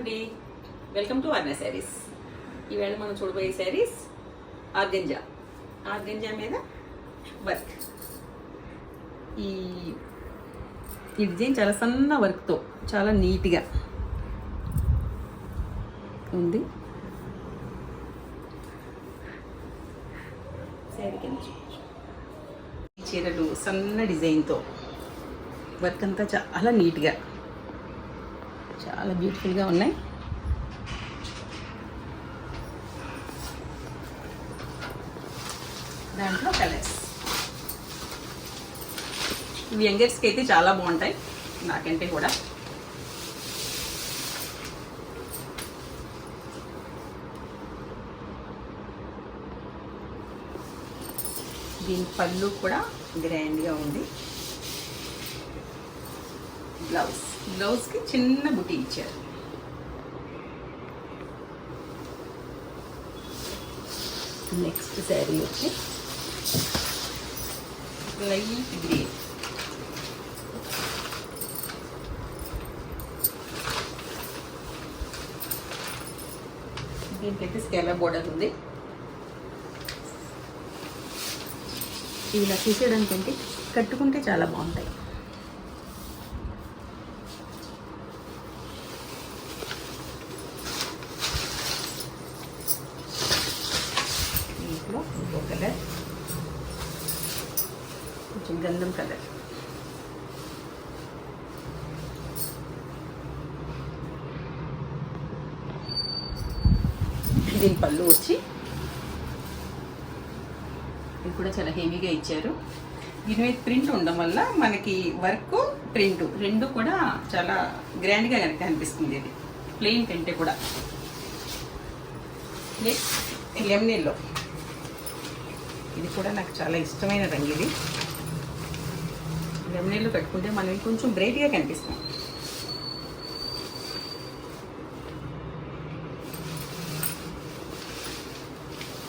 అండి. Welcome to అర్ణ saris ఈవేళ మనం చూడబోయే శారీస్ ఆర్గంజా. ఆర్గంజా మీద వర్క్ ఈ ఈ డిజైన్ చాలా సన్న వర్క్తో చాలా నీట్గా ఉంది. చీరలు సన్న డిజైన్తో వర్క్ అంతా చాలా నీట్గా చాలా బ్యూటిఫుల్గా ఉన్నాయి. దాంట్లో కలర్స్. ఇవి యంగర్స్కి అయితే చాలా బాగుంటాయి నాకంటే కూడా. దీని పళ్ళు కూడా గ్రాండ్గా ఉంది. బ్లౌజ్. బ్లౌజ్కి చిన్న బుటీ ఇచ్చారు. నెక్స్ట్ శారీ వచ్చి లైట్ గ్రీన్ దీంట్లోకి స్కెల బోర్డర్ ఉంది. ఇవి ఇలా చూసేయడానికి కట్టుకుంటే చాలా బాగుంటాయి దీంట్లో ఇంకో కలర్ కొంచెం గంధం కలర్ దీని పళ్ళు వచ్చి ఇది కూడా చాలా హెవీగా ఇచ్చారు. దీని మీద ప్రింట్ ఉండడం వల్ల మనకి వర్క్ ప్రింట్ రెండు కూడా చాలా గ్రాండ్గా కనుక అనిపిస్తుంది ఇది. ప్లెయిన్ కంటే కూడా. నెక్స్ట్ ఇది కూడా నాకు చాలా ఇష్టమైన రంగు ఇది. లెమనీళ్ళు కట్టుకుంటే మనం కొంచెం బ్రైట్గా కనిపిస్తాం.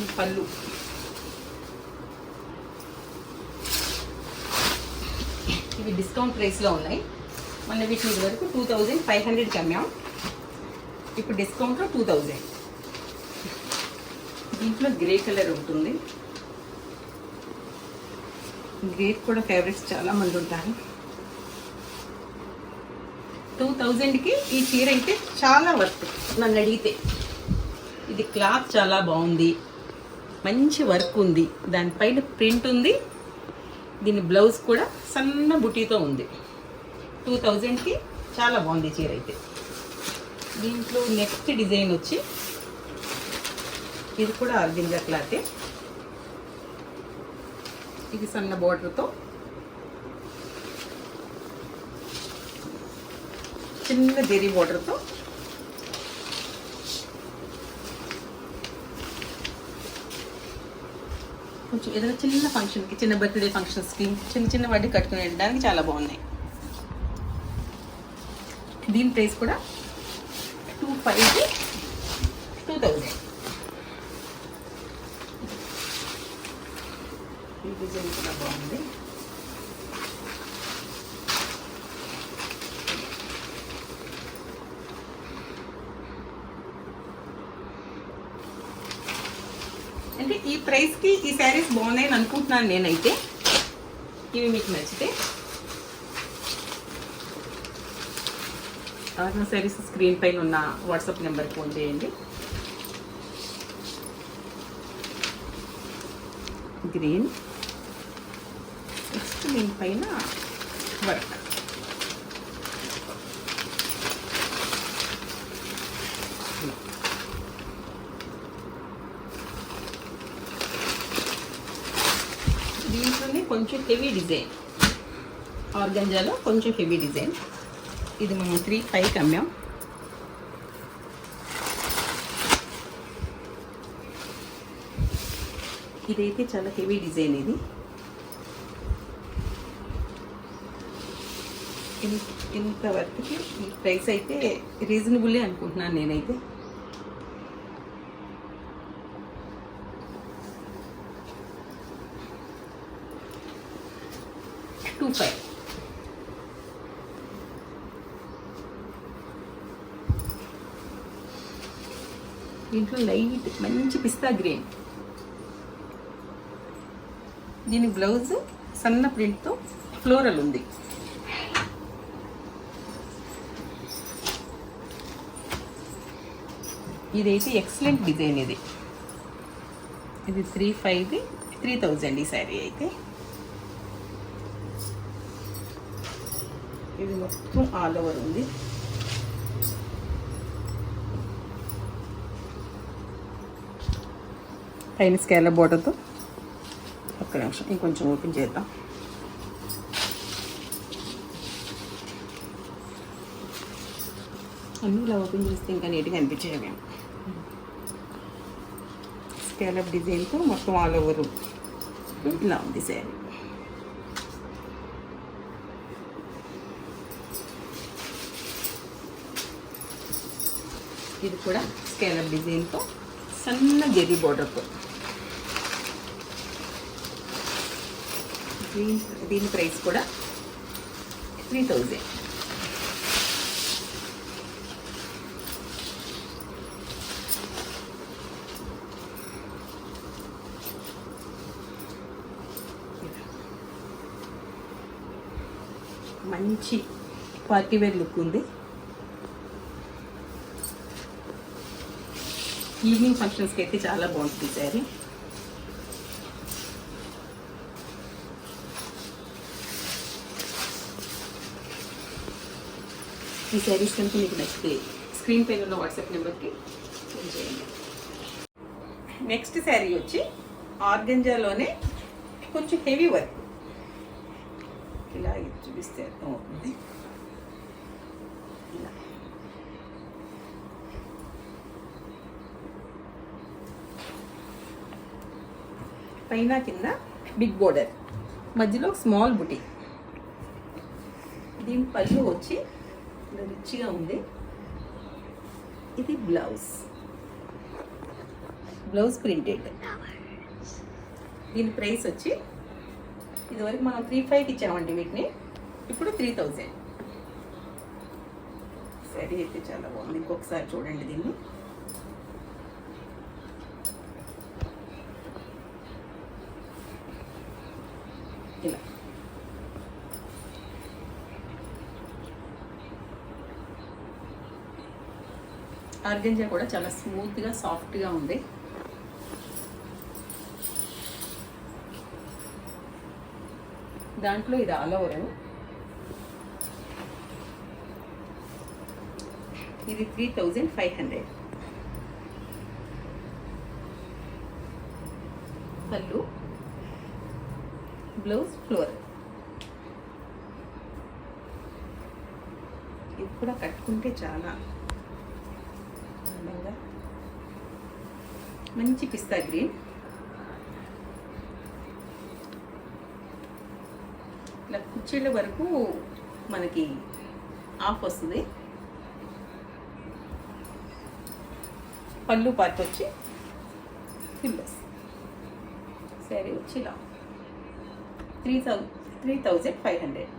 ఈ పళ్ళు. ఇవి డిస్కౌంట్ ప్రైస్లో ఉన్నాయి. మన వీటిని వరకు టూ థౌజండ్ ఫైవ్ హండ్రెడ్కి అమ్మాం. ఇప్పుడు డిస్కౌంట్లో టూ థౌజండ్ దీంట్లో గ్రే కలర్ ఉంటుంది. గ్రే కూడా ఫేవరెట్స్ చాలామంది ఉంటారు. టూ థౌజండ్కి ఈ చీర అయితే చాలా వర్త్ నన్ను అడిగితే. ఇది క్లాత్ చాలా బాగుంది. మంచి వర్క్ ఉంది. దానిపైన ప్రింట్ ఉంది. దీని బ్లౌజ్ కూడా సన్న బుటీతో ఉంది. టూ థౌజండ్కి చాలా బాగుంది చీర అయితే. దీంట్లో నెక్స్ట్ డిజైన్ వచ్చి ఇది కూడా ఆర్గింజా క్లాతే. ఇది సన్న బోర్డర్తో చిన్న జెరీ బోర్డర్తో కొంచెం ఏదైనా చిన్న ఫంక్షన్కి చిన్న బర్త్డే ఫంక్షన్స్కి చిన్న చిన్న వాటికి కట్టుకుని వెళ్ళడానికి చాలా బాగున్నాయి. దీని ప్రైస్ కూడా టూ ఫైవ్ టూ థౌజండ్. ఈ డిజైన్ కూడా బాగుంది. అంటే ఈ ప్రైస్కి ఈ శారీస్ బాగున్నాయని అనుకుంటున్నాను నేనైతే. ఇవి మీకు నచ్చితే. నా శారీస్ స్క్రీన్ పైన ఉన్న వాట్సాప్ నెంబర్ ఫోన్ చేయండి. గ్రీన్. నెక్స్ట్ దీనిపైన వర్క్. కొంచెం హెవీ డిజైన్. ఆర్గంజాలో కొంచెం హెవీ డిజైన్. ఇది మనం త్రీ ఫైవ్కి అమ్మాం. ఇదైతే చాలా హెవీ డిజైన్ ఇది. ఇంత వర్క్కి ఈ ప్రైస్ అయితే రీజనబుల్లే అనుకుంటున్నాను నేనైతే. టూ ఫైవ్ దీంట్లో లైట్ మంచి పిస్తా గ్రీన్. దీని బ్లౌజ్ సన్న ప్రింట్తో ఫ్లోరల్ ఉంది. ఇదైతే ఎక్సలెంట్ డిజైన్ ఇది. ఇది త్రీ ఫైవ్ది త్రీ థౌజండ్ ఈ శారీ అయితే. ఇది మొత్తం ఆల్ ఓవర్ ఉంది. పైన స్కేల బోటతో ఒక్క నిమిషం ఇంకొంచెం ఓపెన్ చేద్దాం. అన్నీ ఇలా ఓపెన్ చేస్తే ఇంకా నీట్గా అనిపించాయి మేము స్కేలప్ డిజైన్తో మొత్తం ఆల్ ఓవర్ ఇలా ఉంది శారీ. ఇది కూడా స్కేలప్ డిజైన్తో సన్న జెరీ బోర్డర్తో. దీని దీని ప్రైస్ కూడా త్రీ థౌజండ్ మంచి పార్టీవేర్ లుక్ ఉంది. ఈవినింగ్ ఫంక్షన్స్కి అయితే చాలా బాగుంటుంది శారీ. ఈ శారీస్ కనుక మీకు నచ్చితే స్క్రీన్ పైన ఉన్న వాట్సాప్ నెంబర్కి ఫోన్ చేయండి. నెక్స్ట్ శారీ వచ్చి ఆర్గంజాలోనే కొంచెం హెవీ వర్క్. ఇలా చూపిస్తే అర్థమవుతుంది. పైన కింద బిగ్ బోర్డర్. మధ్యలో స్మాల్ బుటీ దీని పళ్ళు వచ్చి రిచ్గా ఉంది. ఇది బ్లౌజ్. Blouse printed. దీని ప్రైస్ వచ్చి ఇదివరకు మనం త్రీ ఫైవ్కి ఇచ్చామండి వీటిని. ఇప్పుడు త్రీ థౌజండ్ సరే అయితే చాలా బాగుంది. ఇంకొకసారి చూడండి దీన్ని ఇలా ఆర్గెంజా కూడా చాలా స్మూత్గా సాఫ్ట్గా ఉంది. దాంట్లో ఇది ఆల్ ఇది త్రీ థౌజండ్ ఫైవ్ హండ్రెడ్ పళ్ళు. Blouse floor. ఇది కూడా కట్టుకుంటే చాలా అందంగా మంచి పిస్తా గ్రీన్. ఇలా కుర్చీల వరకు మనకి ఆఫ్ వస్తుంది. పళ్ళు పార్ట్ వచ్చి ఫిల్లర్స్ సరే వచ్చి ఇలా three thou three thousand five hundred.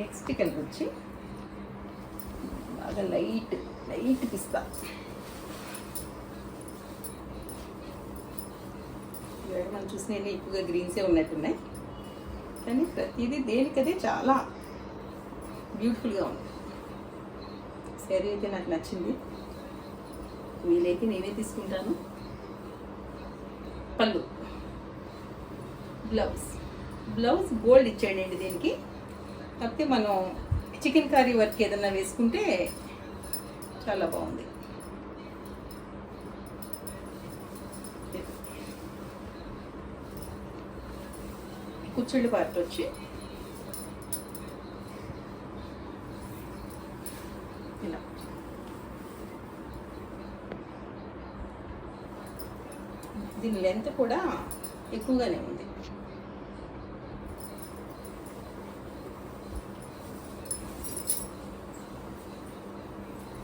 Next colour వచ్చి బాగా లైట్ లైట్ పిస్తా. మనం చూసినవి ఎక్కువగా గ్రీన్సే ఉన్నట్టున్నాయి. కానీ ప్రతిదీ దేనికదే చాలా బ్యూటిఫుల్గా ఉంది. శారీ అయితే నాకు నచ్చింది. వీలైతే నేనే తీసుకుంటాను. పళ్ళు. బ్లౌజ్. బ్లౌజ్ గోల్డ్ ఇచ్చాడండి దీనికి. కాకపోతే మనం చికెన్ కర్రీ వర్క్ ఏదన్నా వేసుకుంటే చాలా బాగుంది. కుచ్చుళ్ళు పార్ట్ వచ్చి ఇలా. దీని లెంత్ కూడా ఎక్కువగానే ఉంది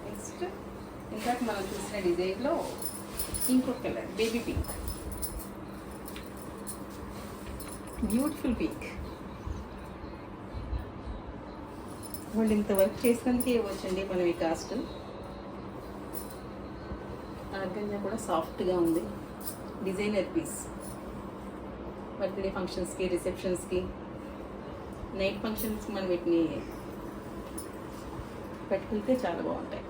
నెక్స్ట్ ఇందాక మనం చూసిన డిజైన్లో ఇంకొక colour baby pink. Beautiful peak. వాళ్ళు ఇంత వర్క్ చేసినందుకే ఇవ్వచ్చండి మనం ఈ కాస్ట్. ఆర్గంజా కూడా సాఫ్ట్గా ఉంది. Designer piece. బర్త్డే ఫంక్షన్స్కి రిసెప్షన్స్కి నైట్ ఫంక్షన్స్కి మనం వీటిని పెట్టుకుంటే చాలా బాగుంటాయి.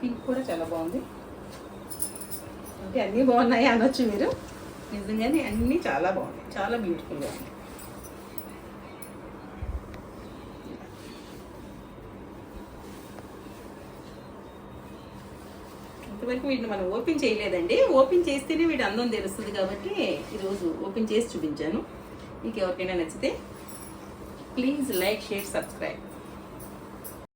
పింక్ కూడా చాలా బాగుంది. అంటే అన్నీ బాగున్నాయి అనొచ్చు మీరు. నిజంగానే అన్నీ చాలా బాగున్నాయి. చాలా బ్యూటిఫుల్గా ఉన్నాయి. ఇంతవరకు వీటిని మనం ఓపెన్ చేయలేదండి. ఓపెన్ చేస్తేనే వీటి అందం తెలుస్తుంది కాబట్టి ఈరోజు ఓపెన్ చేసి చూపించాను. మీకు ఎవరికైనా నచ్చితే ప్లీజ్ లైక్ షేర్ సబ్స్క్రైబ్.